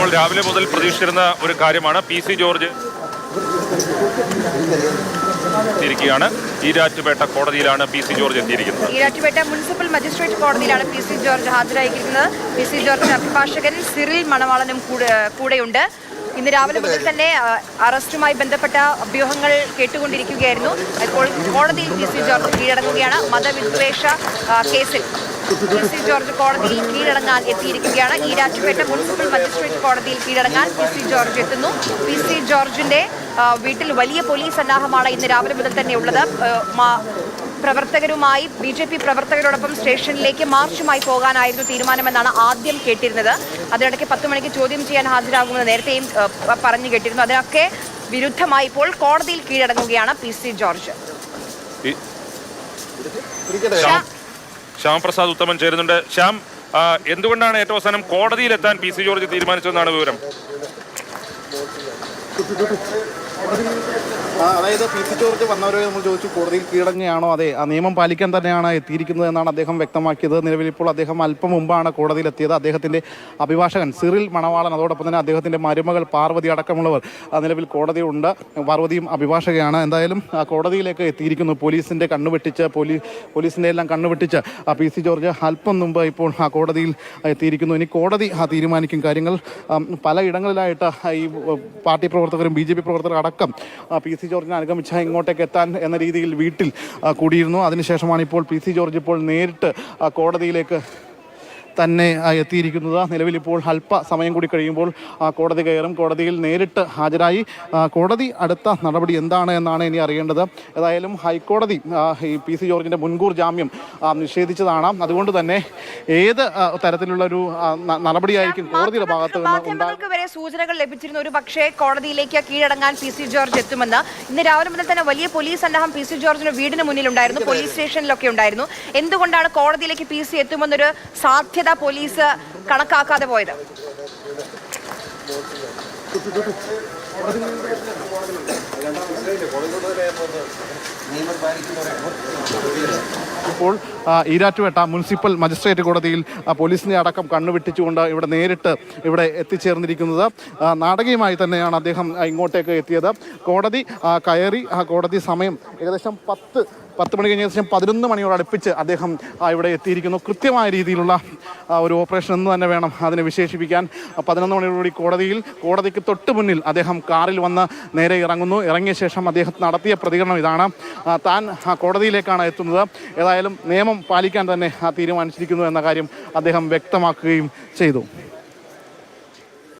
നമ്മൾ രാവിലെ മുതൽ പ്രതീക്ഷിച്ചിരുന്ന ഒരു കാര്യമാണ്. പി സി ജോർജ് എത്തിയിരിക്കുകയാണ്. ഈരാറ്റുപേട്ട കോടതിയിലാണ് പി സി ജോർജ് എത്തിയിരിക്കുന്നത്. ഈരാറ്റുപേട്ട മുനിസിപ്പൽ മജിസ്ട്രേറ്റ് കോടതിയിലാണ് പി സി ജോർജ് ഹാജരായിരിക്കുന്നത്. പി സി ജോർജിന്റെ അഭിഭാഷകൻ സിറിൽ മണവാളനും കൂടെയുണ്ട്. ഇന്ന് രാവിലെ മുതൽ തന്നെ അറസ്റ്റുമായി ബന്ധപ്പെട്ട അഭ്യൂഹങ്ങൾ കേട്ടുകൊണ്ടിരിക്കുകയായിരുന്നു. ഇപ്പോൾ കോടതിയിൽ പി സി ജോർജ് കീഴടങ്ങുകയാണ്. മതവിദ്വേഷ കേസിൽ പി ജോർജ് കോടതിയിൽ കീഴടങ്ങാൻ എത്തിയിരിക്കുകയാണ്. ഈരാറ്റുപേട്ട മുനിസിപ്പൽ മജിസ്ട്രേറ്റ് കോടതിയിൽ കീഴടങ്ങാൻ പി സി ജോർജ് എത്തുന്നു. പി സി ജോർജിന്റെ വീട്ടിൽ വലിയ പോലീസ് സന്നാഹമാണ് ഇന്ന് രാവിലെ മുതൽ തന്നെ ഉള്ളത്. പ്രവർത്തകരുമായി ബി ജെ പി പ്രവർത്തകരോടൊപ്പം സ്റ്റേഷനിലേക്ക് മാർച്ചുമായി പോകാനായിരുന്നു തീരുമാനമെന്നാണ് ആദ്യം കേട്ടിരുന്നത്. അതിനിടയ്ക്ക് പത്ത് മണിക്ക് ചോദ്യം ചെയ്യാൻ ഹാജരാകുമെന്ന് നേരത്തെയും പറഞ്ഞു കേട്ടിരുന്നു. അതിനൊക്കെ വിരുദ്ധമായി ഇപ്പോൾ കോടതിയിൽ കീഴടങ്ങുകയാണ് പി സി ജോർജ്. ഈ- ശ്യാം ശ്യാമപ്രസാദ് ഉത്തമൻ ചേരുന്നുണ്ട്. ശ്യാം എന്തുകൊണ്ടാണ് ഏറ്റവും അവസാനം കോടതിയിലെത്താൻ പി സി ജോർജ് തീരുമാനിച്ചതെന്നാണ് വിവരം? അതായത് പി സി ജോർജ് വന്നവരെ നമ്മൾ ചോദിച്ചു കോടതിയിൽ കീഴടങ്ങുകയാണോ? അതെ ആ നിയമം പാലിക്കാൻ തന്നെയാണ് എത്തിയിരിക്കുന്നത് എന്നാണ് അദ്ദേഹം വ്യക്തമാക്കിയത്. നിലവിൽ ഇപ്പോൾ അദ്ദേഹം അല്പം മുമ്പാണ് കോടതിയിലെത്തിയത്. അദ്ദേഹത്തിന്റെ അഭിഭാഷകൻ സിറിൽ മണവാളൻ അതോടൊപ്പം തന്നെ അദ്ദേഹത്തിന്റെ മരുമകൾ പാർവതി അടക്കമുള്ളവർ നിലവിൽ കോടതിയുണ്ട്. പാർവതിയും അഭിഭാഷകയാണ്. എന്തായാലും ആ, കോടതിയിലേക്ക് എത്തിയിരിക്കുന്നു. പോലീസിന്റെ കണ്ണുവെട്ടിച്ച് പോലീ പോലീസിന്റെ എല്ലാം കണ്ണുവെട്ടിച്ച് ആ, പി സി ജോർജ് അല്പം മുമ്പ് ഇപ്പോൾ ആ കോടതിയിൽ എത്തിയിരിക്കുന്നു. ഇനി കോടതി ആ, തീരുമാനിക്കും കാര്യങ്ങൾ. പലയിടങ്ങളിലായിട്ട് ഈ പാർട്ടി പ്രവർത്തകരും ബി ജെ പി പ്രവർത്തകരും അടക്കം പി സി ജോർജിനെ അനുഗമിച്ച ഇങ്ങോട്ടേക്ക് എത്താൻ എന്ന രീതിയിൽ വീട്ടിൽ കൂടിയിരുന്നു. അതിനുശേഷമാണ് ഇപ്പോൾ പി സി ജോർജ് ഇപ്പോൾ നേരിട്ട് കോടതിയിലേക്ക് തന്നെ എത്തിയിരിക്കുന്നത്. നിലവിൽ ഇപ്പോൾ അല്പ സമയം കൂടി കഴിയുമ്പോൾ കോടതി കയറും. കോടതിയിൽ നേരിട്ട് ഹാജരായി. കോടതി അടുത്ത നടപടി എന്താണ് എന്നാണ് ഇനി അറിയേണ്ടത്. ഏതായാലും ഹൈക്കോടതി ഈ പി സി ജോർജിന്റെ മുൻകൂർ ജാമ്യം നിഷേധിച്ചതാണ്. അതുകൊണ്ട് തന്നെ ഏത് തരത്തിലുള്ള ഒരു നടപടിയായിരിക്കും കോടതിയുടെ ഭാഗത്ത് മാധ്യമങ്ങൾക്ക് വരെ സൂചനകൾ ലഭിച്ചിരുന്ന ഒരു പക്ഷേ കോടതിയിലേക്ക് കീഴടങ്ങാൻ പി സി ജോർജ് എത്തുമെന്ന്. ഇന്ന് രാവിലെ മുതൽ തന്നെ വലിയ പോലീസ് സന്നാഹം പി സി ജോർജിന് വീടിന് മുന്നിലുണ്ടായിരുന്നു. പോലീസ് സ്റ്റേഷനിലൊക്കെ ഉണ്ടായിരുന്നു. എന്തുകൊണ്ടാണ് കോടതിയിലേക്ക് പി സി എത്തുമെന്നൊരു സാധ്യത പോലീസ് കണക്കാക്കാതെ പോയത്. ഇപ്പോൾ ഈരാറ്റുപേട്ട മുനിസിപ്പൽ മജിസ്ട്രേറ്റ് കോടതിയിൽ പോലീസിനെ അടക്കം കണ്ണുവിട്ടിച്ചുകൊണ്ട് ഇവിടെ നേരിട്ട് ഇവിടെ എത്തിച്ചേർന്നിരിക്കുന്നത്. നാടകീയമായി തന്നെയാണ് അദ്ദേഹം ഇങ്ങോട്ടേക്ക് എത്തിയത്. കോടതി കയറി കോടതി സമയം ഏകദേശം പത്ത് പത്ത് മണി കഴിഞ്ഞ ശേഷം പതിനൊന്ന് മണിയോട് അടുപ്പിച്ച് അദ്ദേഹം ഇവിടെ എത്തിയിരിക്കുന്നു. കൃത്യമായ രീതിയിലുള്ള ഒരു ഓപ്പറേഷൻ എന്ന് തന്നെ വേണം അതിനെ വിശേഷിപ്പിക്കാൻ. പതിനൊന്ന് മണിയോടുകൂടി കോടതിയിൽ കോടതിക്ക് തൊട്ട് മുന്നിൽ അദ്ദേഹം കാറിൽ വന്ന് നേരെ ഇറങ്ങുന്നു. ഇറങ്ങിയ ശേഷം അദ്ദേഹം നടത്തിയ പ്രതികരണം ഇതാണ്. താൻ കോടതിയിലേക്കാണ് എത്തുന്നത്. ഏതായാലും നിയമം പാലിക്കാൻ തന്നെ തീരുമാനിച്ചിരിക്കുന്നു എന്ന കാര്യം അദ്ദേഹം വ്യക്തമാക്കുകയും ചെയ്തു.